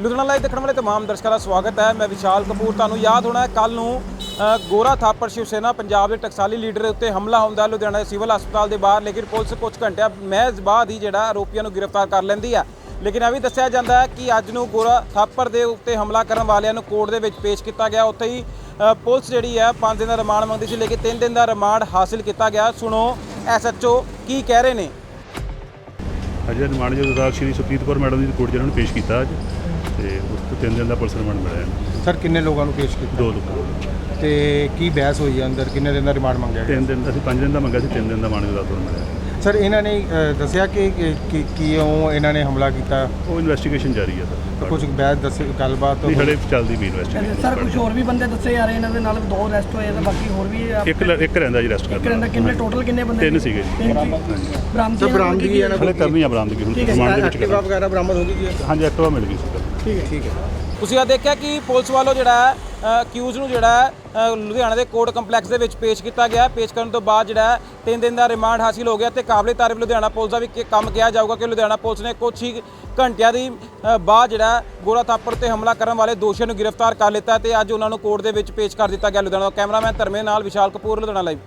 Ludhiana live ਦੇਖਣ ਵਾਲੇ ਤਮਾਮ ਦਰਸ਼ਕਾਂ ਦਾ ਸਵਾਗਤ ਹੈ। ਮੈਂ ਵਿਸ਼ਾਲ ਕਪੂਰ, ਤੁਹਾਨੂੰ ਯਾਦ ਹੋਣਾ ਹੈ ਕੱਲ ਨੂੰ ਗੋਰਾ ਥਾਪਰ ਸ਼ਿਵ ਸੈਨਾ ਪੰਜਾਬ ਦੇ ਟਕਸਾਲੀ ਲੀਡਰ ਦੇ ਉੱਤੇ ਹਮਲਾ ਹੁੰਦਾ ਲੁਧਿਆਣਾ ਦੇ ਸਿਵਲ ਹਸਪਤਾਲ ਦੇ ਬਾਹਰ, ਲੇਕਿਨ ਪੁਲਿਸ ਕੁਝ ਘੰਟਿਆਂ ਮਹਿਜ਼ ਬਾਅਦ ਹੀ ਜਿਹੜਾ ਆਰੋਪੀਆਂ ਨੂੰ ਗ੍ਰਿਫਤਾਰ ਕਰ ਲੈਂਦੀ ਹੈ। ਲੇਕਿਨ ਇਹ ਵੀ ਦੱਸਿਆ ਜਾਂਦਾ ਹੈ ਕਿ ਅੱਜ ਨੂੰ ਗੋਰਾ ਥਾਪਰ ਦੇ ਉੱਤੇ ਹਮਲਾ ਕਰਨ ਵਾਲਿਆਂ ਨੂੰ ਕੋਰਟ ਦੇ ਵਿੱਚ ਪੇਸ਼ ਕੀਤਾ ਗਿਆ। ਉੱਥੇ ਹੀ ਪੁਲਿਸ ਜਿਹੜੀ ਹੈ 5 ਦਿਨ ਦਾ ਰਿਮਾਂਡ ਮੰਗਦੀ ਸੀ, ਲੇਕਿਨ 3 ਦਿਨ ਦਾ ਰਿਮਾਂਡ ਹਾਸਿਲ ਕੀਤਾ ਗਿਆ। ਸੁਣੋ ਐਸਐਚਓ ਕੀ ਕਹਿ ਰਹੇ ਨੇ? ਅਜੇ ਰਿਮਾਂਡ ਜਦੋਂ ਦਾ ਸ਼੍ਰੀ ਸੁਪਰੀਤ ਕੌਰ ਮੈਡਮ ਦੀ ਕੋਰਟ 'ਚ ਨੂੰ ਪੇਸ਼ ਕੀਤਾ ਅੱਜ ਤੇ ਉਸ ਤੋਂ ਤਿੰਨ ਦਿਨ ਦਾ ਪੁਲਿਸ ਰਿਮਾਂਡ ਮਿਲਿਆ ਇਹਨੂੰ। ਸਰ ਕਿੰਨੇ ਲੋਕਾਂ ਨੂੰ ਪੇਸ਼ ਕੀਤਾ? ਦੋ ਲੋਕਾਂ ਨੂੰ। ਤੇ ਕੀ ਬਹਿਸ ਹੋਈ ਹੈ ਅੰਦਰ? ਕਿੰਨੇ ਦਿਨ ਦਾ ਰਿਮਾਂਡ ਮੰਗਿਆ ਗਿਆ? ਤਿੰਨ ਦਿਨ ਅਸੀਂ ਪੰਜ ਦਿਨ ਦਾ ਮੰਗਿਆ ਸੀ ਤਿੰਨ ਦਿਨ ਦਾ ਮਾਨ ਦਾ ਤੋਂ ਮਿਲਿਆ। ਸਰ ਇਹਨਾਂ ਨੇ ਅ, ਦੱਸਿਆ ਕਿ ਕਿ- ਕਿ ਕਿਉਂ ਇਹਨਾਂ ਨੇ ਹਮਲਾ ਕੀਤਾ? ਉਹ ਇਨਵੈਸਟੀਗੇਸ਼ਨ ਜਾਰੀ ਹੈ ਸਰ। ਕੁਝ ਬਹਿਸ ਦੱਸੇ ਗੱਲਬਾਤ ਨਹੀਂ ਹਲੇ ਚੱਲਦੀ ਵੀ ਇਨਵੈਸਟੀਗੇਸ਼ਨ ਸਰ ਕੁਝ ਹੋਰ ਵੀ ਬੰਦੇ ਦੱਸੇ ਜਾ ਰਹੇ ਇਹਨਾਂ ਦੇ ਨਾਲ? ਦੋ ਅਰੈਸਟ ਹੋਏ ਤੇ ਬਾਕੀ ਹੋਰ ਵੀ ਆ- ਇੱਕ ਲ- ਇੱਕ ਰਹਿੰਦਾ ਜੀ ਰੈਸਟ ਇੱਕ ਰਹਿੰਦਾ। ਕਿੰਨੇ ਟੋਟਲ ਕਿੰਨੇ ਬੰਦੇ ਤਿੰਨ ਸੀਗੇ ਜੀ। ਬਰਾਮਦੀ ਸਰ ਬਰਾਮਦਗੀ ਇਹਨਾਂ ਹਲੇ ਕਰਨੀ ਆ ਬਰਾਮਦਗੀ ਹੁਣ ਰਿਮਾਂਡ ਦੇ ਵਿੱਚ ਐਕਟਿਵਾ ਵਗੈਰਾ ਬਰਾਮਦ ਹੋ ਗਈ ਜੀ? ਹਾਂਜੀ ਐਕਟਿਵਾ ਮਿਲ ਗਈ ਸੀ ਠੀਕ ਹੈ। ਠੀਕ ਹੈ। ਤੁਸੀਂ ਆ ਦੇਖਿਆ ਕਿ ਪੁਲਿਸ ਵੱਲੋਂ ਜਿਹੜਾ ਅਕਿਊਜ਼ ਨੂੰ ਜਿਹੜਾ ਲੁਧਿਆਣਾ ਦੇ ਕੋਰਟ ਕੰਪਲੈਕਸ ਦੇ ਵਿੱਚ ਪੇਸ਼ ਕੀਤਾ ਗਿਆ। ਪੇਸ਼ ਕਰਨ ਤੋਂ ਬਾਅਦ ਜਿਹੜਾ ਹੈ, ਤਿੰਨ ਦਿਨ ਦਾ ਰਿਮਾਂਡ ਹਾਸਿਲ ਹੋ ਗਿਆ ਤੇ ਕਾਬਲੇ ਤਾਰੀਫ ਲੁਧਿਆਣਾ ਪੁਲਿਸ ਦਾ ਵੀ ਕੰਮ ਕਿਹਾ ਜਾਊਗਾ ਕਿ ਲੁਧਿਆਣਾ ਪੁਲਿਸ ਨੇ ਕੁਝ ਹੀ ਘੰਟਿਆਂ ਦੀ ਬਾਅਦ ਜਿਹੜਾ ਗੋਰਾ ਥਾਪਰ ਤੇ ਹਮਲਾ ਕਰਨ ਵਾਲੇ ਦੋਸ਼ੀਆਂ ਨੂੰ ਗ੍ਰਿਫਤਾਰ ਕਰ ਲਿੱਤਾ ਤੇ ਅੱਜ ਉਹਨਾਂ ਨੂੰ ਕੋਰਟ ਦੇ ਵਿੱਚ ਪੇਸ਼ ਕਰ ਦਿੱਤਾ ਗਿਆ ਲੁਧਿਆਣਾ ਕੈਮਰਾਮੈਨ ਧਰਮੇ ਨਾਲ ਵਿਸ਼ਾਲ ਕਪੂਰ, ਲੁਧਿਆਣਾ ਲਾਈਵ